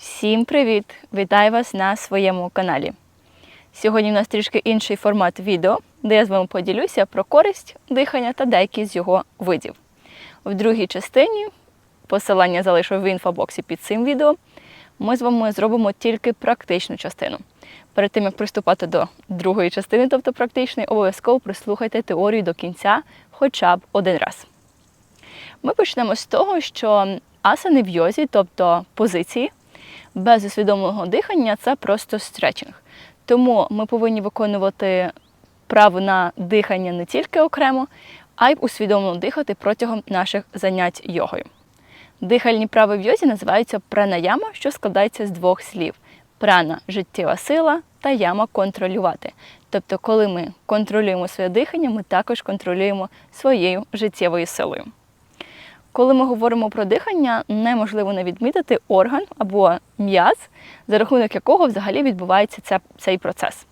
Всім привіт! Вітаю вас на своєму каналі. Сьогодні у нас трішки інший формат відео, де я з вами поділюся про користь дихання та деякі з його видів. В другій частині, посилання залишу в інфобоксі під цим відео, ми з вами зробимо тільки практичну частину. Перед тим як приступати до другої частини, тобто практичної, обов'язково прислухайте теорію до кінця хоча б один раз. Ми почнемо з того, що асани в йозі, тобто позиції, без усвідомленого дихання це просто стретчинг. Тому ми повинні виконувати право на дихання не тільки окремо, а й усвідомлено дихати протягом наших занять йогою. Дихальні прави в йозі називаються пранаяма, що складається з двох слів: прана життєва сила та яма контролювати. Тобто, коли ми контролюємо своє дихання, ми також контролюємо своєю життєвою силою. Коли ми говоримо про дихання, неможливо не відмітити орган або м'яз, за рахунок якого взагалі відбувається це, цей процес.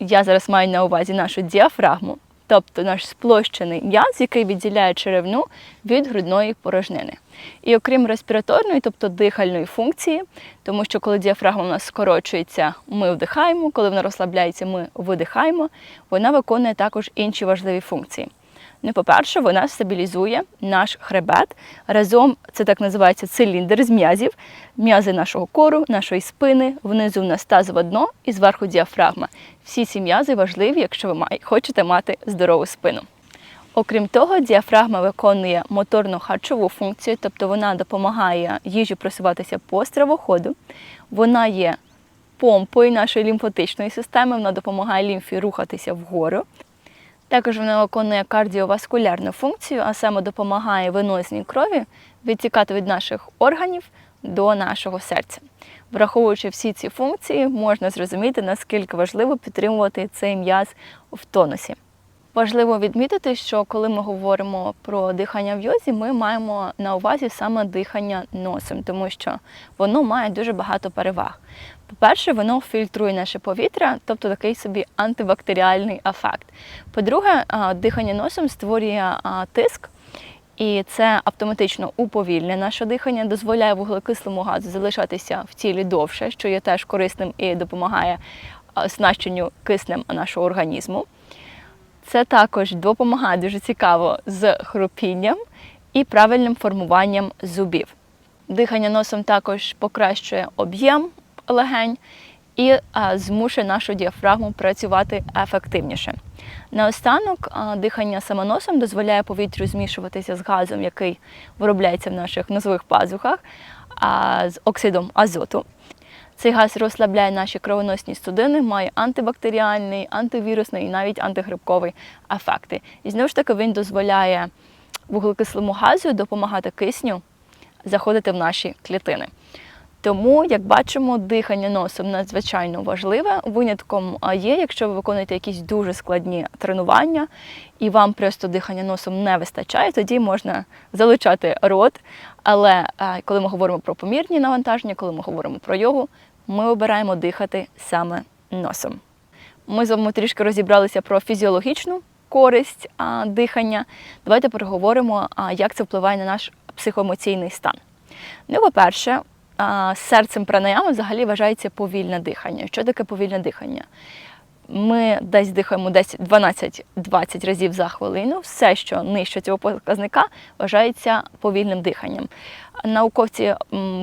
Я зараз маю на увазі нашу діафрагму, тобто наш сплощений м'яз, який відділяє черевну від грудної порожнини. І окрім респіраторної, тобто дихальної функції, тому що коли діафрагма у нас скорочується, ми вдихаємо, коли вона розслабляється, ми видихаємо, вона виконує також інші важливі функції. Ну, по-перше, вона стабілізує наш хребет. Разом це так називається циліндр з м'язів, м'язи нашого кору, нашої спини, внизу в нас тазове дно і зверху діафрагма. Всі ці м'язи важливі, якщо ви хочете мати здорову спину. Окрім того, діафрагма виконує моторно-харчову функцію, тобто вона допомагає їжі просуватися по стравоходу. Вона є помпою нашої лімфатичної системи, вона допомагає лімфі рухатися вгору. Також вона виконує кардіоваскулярну функцію, а саме допомагає венозній крові відтікати від наших органів до нашого серця. Враховуючи всі ці функції, можна зрозуміти, наскільки важливо підтримувати цей м'яз в тонусі. Важливо відмітити, що коли ми говоримо про дихання в йозі, ми маємо на увазі саме дихання носом, тому що воно має дуже багато переваг. По-перше, воно фільтрує наше повітря, тобто такий собі антибактеріальний ефект. По-друге, дихання носом створює тиск, і це автоматично уповільнює наше дихання, дозволяє вуглекислому газу залишатися в тілі довше, що є теж корисним і допомагає оснащенню киснем нашого організму. Це також допомагає дуже цікаво з хропінням і правильним формуванням зубів. Дихання носом також покращує об'єм легень і а, змушує нашу діафрагму працювати ефективніше. Наостанок, а, дихання саме носом дозволяє повітрю змішуватися з газом, який виробляється в наших носових пазухах, з оксидом азоту. Цей газ розслабляє наші кровоносні судини, має антибактеріальний, антивірусний і навіть антигрибковий ефекти. І знову ж таки він дозволяє вуглекислому газу допомагати кисню заходити в наші клітини. Тому, як бачимо, дихання носом надзвичайно важливе. Винятком є, якщо ви виконуєте якісь дуже складні тренування, і вам просто дихання носом не вистачає, тоді можна залучати рот. Але коли ми говоримо про помірні навантаження, коли ми говоримо про йогу, ми обираємо дихати саме носом. Ми з вами трішки розібралися про фізіологічну користь дихання. Давайте переговоримо, як це впливає на наш психоемоційний стан. Ну, по-перше, серцем пранаями взагалі вважається повільне дихання. Що таке повільне дихання? Ми десь дихаємо десь 12-20 разів за хвилину. Все, що нижче цього показника, вважається повільним диханням. Науковці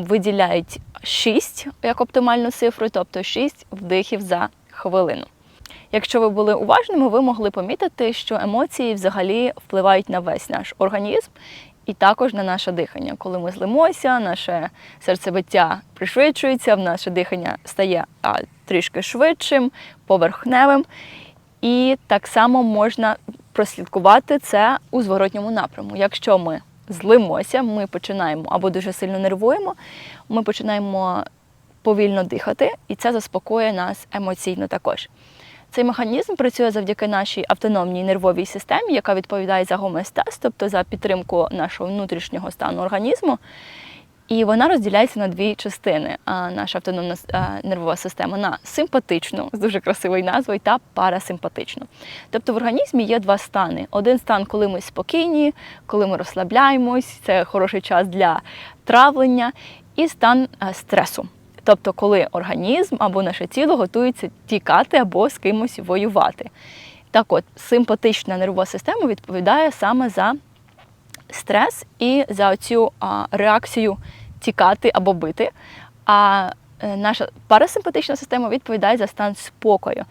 виділяють 6 як оптимальну цифру, тобто 6 вдихів за хвилину. Якщо ви були уважними, ви могли помітити, що емоції взагалі впливають на весь наш організм і також на наше дихання. Коли ми злимося, наше серцебиття пришвидшується, в наше дихання стає трішки швидшим, поверхневим. І так само можна прослідкувати це у зворотньому напряму. Якщо ми злимося, ми починаємо або дуже сильно нервуємо, ми починаємо повільно дихати, і це заспокоює нас емоційно також. Цей механізм працює завдяки нашій автономній нервовій системі, яка відповідає за гомеостаз, тобто за підтримку нашого внутрішнього стану організму. І вона розділяється на дві частини. Наша автономна нервова система на симпатичну, з дуже красивою назвою, та парасимпатичну. Тобто в організмі є два стани. Один стан, коли ми спокійні, коли ми розслабляємось, це хороший час для травлення, і стан стресу. Тобто, коли організм або наше тіло готується тікати або з кимось воювати. Так от, симпатична нервова система відповідає саме за стрес і за цю реакцію тікати або бити. А е, наша парасимпатична система відповідає за стан спокою.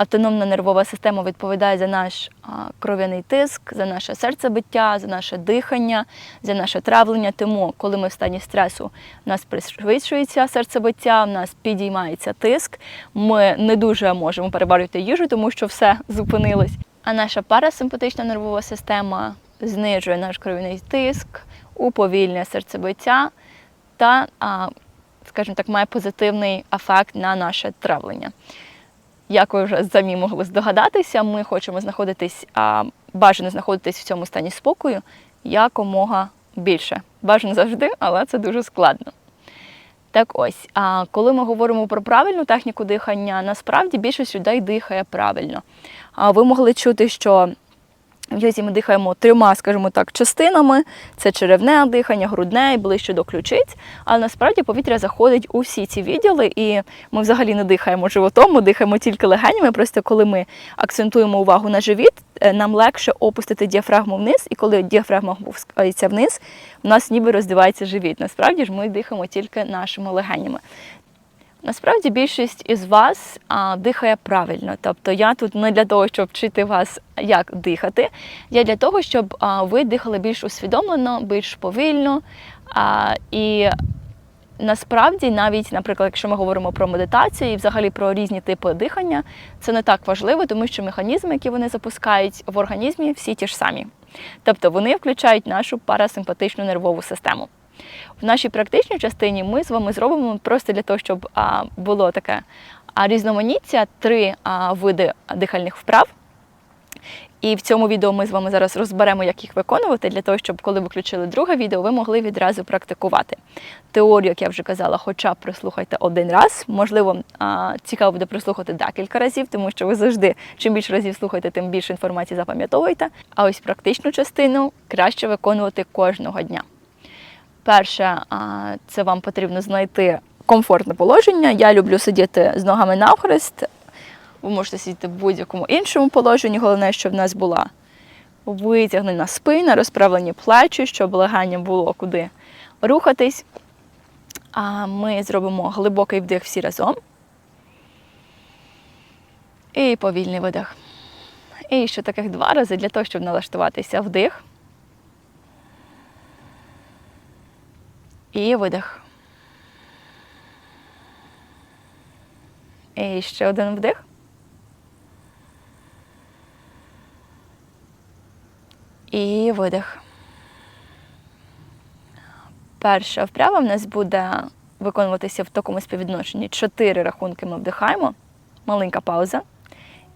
Автономна нервова система відповідає за наш кров'яний тиск, за наше серцебиття, за наше дихання, за наше травлення. Тому, коли ми в стані стресу, у нас пришвидшується серцебиття, у нас підіймається тиск. Ми не дуже можемо перебарювати їжу, тому що все зупинилось. А наша парасимпатична нервова система знижує наш кров'яний тиск, уповільнює серцебиття та, скажімо так, має позитивний ефект на наше травлення. Як ви вже самі могли здогадатися, ми хочемо знаходитись, бажано знаходитись в цьому стані спокою якомога більше. Бажано завжди, але це дуже складно. Так ось, а коли ми говоримо про правильну техніку дихання, насправді більшість людей дихає правильно. А ви могли чути, що в йозі ми дихаємо трьома, скажімо так, частинами: це черевне дихання, грудне і ближче до ключиць. Але насправді повітря заходить у всі ці відділи, і ми взагалі не дихаємо животом, ми дихаємо тільки легенями. Просто коли ми акцентуємо увагу на живіт, е, нам легше опустити діафрагму вниз, і коли діафрагма опускається вниз, у нас ніби роздивається живіт. Насправді ж ми дихаємо тільки нашими легенями. Насправді більшість із вас а, дихає правильно. Тобто я тут не для того, щоб вчити вас, як дихати. Я для того, щоб а, ви дихали більш усвідомлено, більш повільно. А, і насправді, навіть, наприклад, якщо ми говоримо про медитацію і взагалі про різні типи дихання, це не так важливо, тому що механізми, які вони запускають в організмі, всі ті ж самі. Тобто вони включають нашу парасимпатичну нервову систему. В нашій практичній частині ми з вами зробимо просто для того, щоб а, було таке а, різноманіття, три а, види дихальних вправ. І в цьому відео ми з вами зараз розберемо, як їх виконувати, для того, щоб коли ви включили друге відео, ви могли відразу практикувати. Теорію, як я вже казала, хоча б прослухайте один раз. Можливо, цікаво буде прослухати декілька разів, тому що ви завжди, чим більше разів слухаєте, тим більше інформації запам'ятовуєте. А ось практичну частину краще виконувати кожного дня. Перше, це вам потрібно знайти комфортне положення. Я люблю сидіти з ногами навхрест. Ви можете сидіти в будь-якому іншому положенні. Головне, щоб в нас була витягнена спина, розправлені плечі, щоб легання було куди рухатись. А ми зробимо глибокий вдих всі разом. І повільний видих. І ще таких два рази для того, щоб налаштуватися вдих. І видих. І ще один вдих. І видих. Перша вправа в нас буде виконуватися в такому співвідношенні. Чотири рахунки ми вдихаємо, маленька пауза.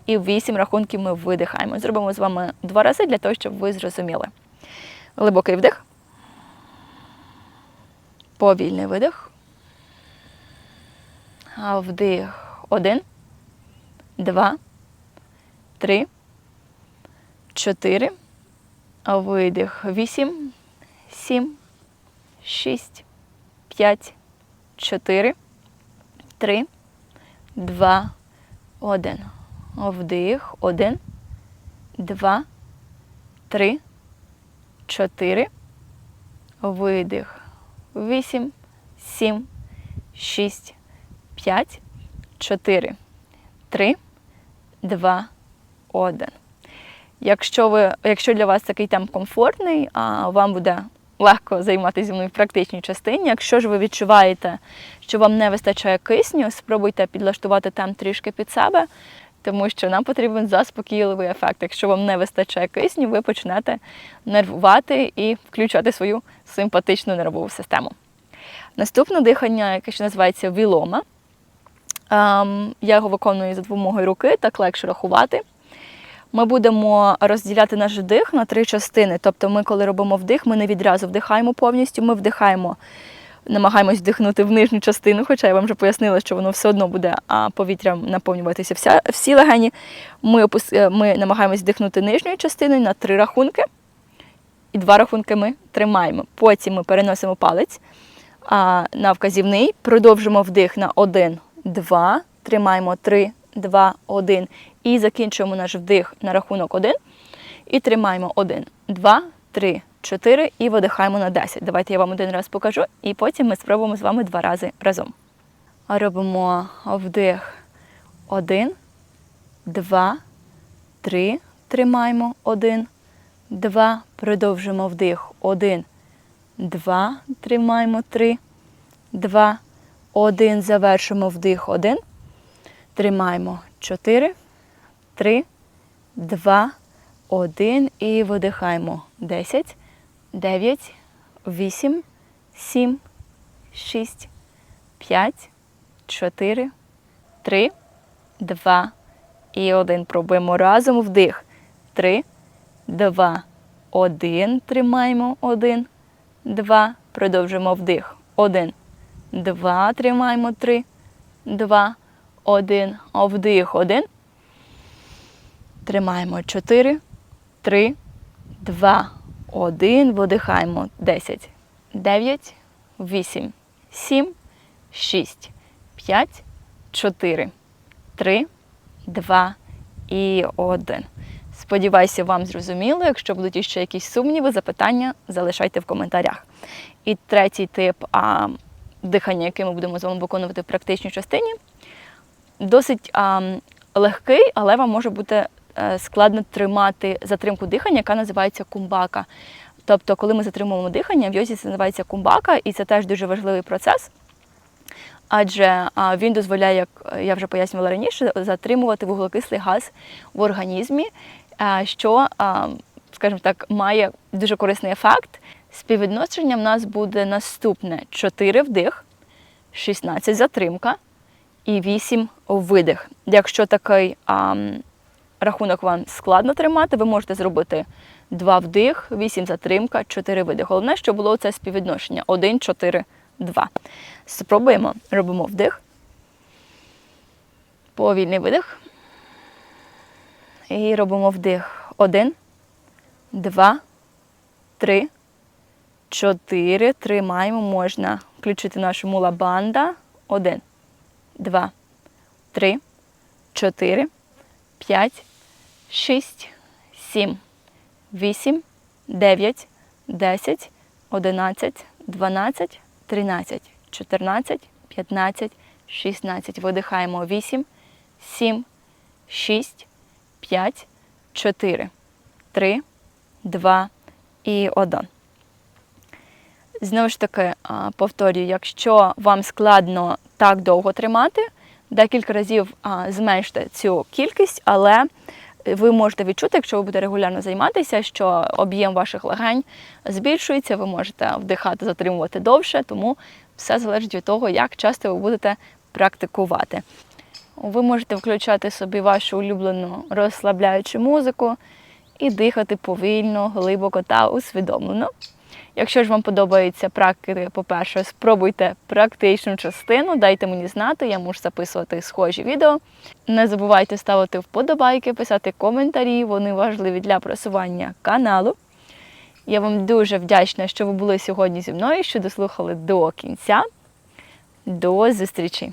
І вісім рахунків ми видихаємо. Зробимо з вами два рази для того, щоб ви зрозуміли. Глибокий вдих. Повільний видих. Вдих. Один, два, три, чотири. Видих. Вісім, сім, шість, п'ять, чотири, три, два, один. Вдих. Один, два, три, чотири. Видих. Вісім, сім, шість, п'ять, чотири, три, два, один. Якщо ви, якщо для вас такий темп комфортний, а вам буде легко займатися зі мною в практичній частині. Якщо ж ви відчуваєте, що вам не вистачає кисню, спробуйте підлаштувати темп трішки під себе, тому що нам потрібен заспокійливий ефект. Якщо вам не вистачає кисню, ви почнете нервувати і включати свою симпатичну нервову систему. Наступне дихання, яке ще називається вілома. Ем, я його виконую за допомогою руки, так легше рахувати. Ми будемо розділяти наш вдих на три частини. Тобто, ми, коли робимо вдих, ми не відразу вдихаємо повністю, ми вдихаємо намагаємось вдихнути в нижню частину, хоча я вам вже пояснила, що воно все одно буде а, повітрям наповнюватися вся, всі легені. Ми, опус... е, ми намагаємось вдихнути нижньою частиною на три рахунки. І два рахунки ми тримаємо. Потім ми переносимо палець а, на вказівний, продовжимо вдих на 1, 2, тримаємо 3, 2, 1. І закінчуємо наш вдих на рахунок 1. І тримаємо 1, 2, 3, 4 і видихаємо на 10. Давайте я вам один раз покажу, і потім ми спробуємо з вами два рази разом. Робимо вдих. 1, 2, 3, тримаємо. 1, 2, продовжимо вдих. 1, 2, тримаємо. 3, 2, 1, завершимо вдих. 1, тримаємо. 4, 3, 2, 1 і видихаємо. 10, 9, 8, 7, 6, 5, 4, 3, 2 і 1. Пробуємо разом вдих. 3, 2, 1. Тримаємо 1, 2. Продовжуємо вдих. 1, 2. Тримаємо 3, 2, 1. Вдих 1. Тримаємо 4, 3, 2, 1. Видихаємо. 10, 9, 8, 7, 6, 5, 4, 3, 2 і 1. Сподіваюся, вам зрозуміло. Якщо будуть ще якісь сумніви, запитання, залишайте в коментарях. І третій тип а, дихання, який ми будемо з вами виконувати в практичній частині, досить а, легкий, але вам може бути складно тримати затримку дихання, яка називається кумбака. Тобто, коли ми затримуємо дихання, в йозі це називається кумбака, і це теж дуже важливий процес. Адже він дозволяє, як я вже пояснювала раніше, затримувати вуглекислий газ в організмі, що, скажімо так, має дуже корисний ефект. Співвідношення в нас буде наступне: 4 вдих, 16 затримка і 8 видих. Якщо такий рахунок вам складно тримати, ви можете зробити 2 вдих, 8 затримка, 4 видих. Головне, щоб було це співвідношення 1, 4, 2. Спробуємо. Робимо вдих. Повільний видих. І робимо вдих. Один, два, три, чотири. Тримаємо. Можна включити нашу мула банда. Один, два, три, чотири, п'ять, шість, сім, вісім, дев'ять, десять, одинадцять, дванадцять, тринадцять, чотирнадцять, п'ятнадцять, шістнадцять. Видихаємо. Вісім, сім, шість, 5, 4, 3, 2 і 1. Знову ж таки, повторюю, якщо вам складно так довго тримати, декілька разів зменште цю кількість, але ви можете відчути, якщо ви будете регулярно займатися, що об'єм ваших легень збільшується, ви можете вдихати, затримувати довше, тому все залежить від того, як часто ви будете практикувати. Ви можете включати собі вашу улюблену розслабляючу музику і дихати повільно, глибоко та усвідомлено. Якщо ж вам подобаються практики, по-перше, спробуйте практичну частину, дайте мені знати, я можу записувати схожі відео. Не забувайте ставити вподобайки, писати коментарі, вони важливі для просування каналу. Я вам дуже вдячна, що ви були сьогодні зі мною, що дослухали до кінця. До зустрічі!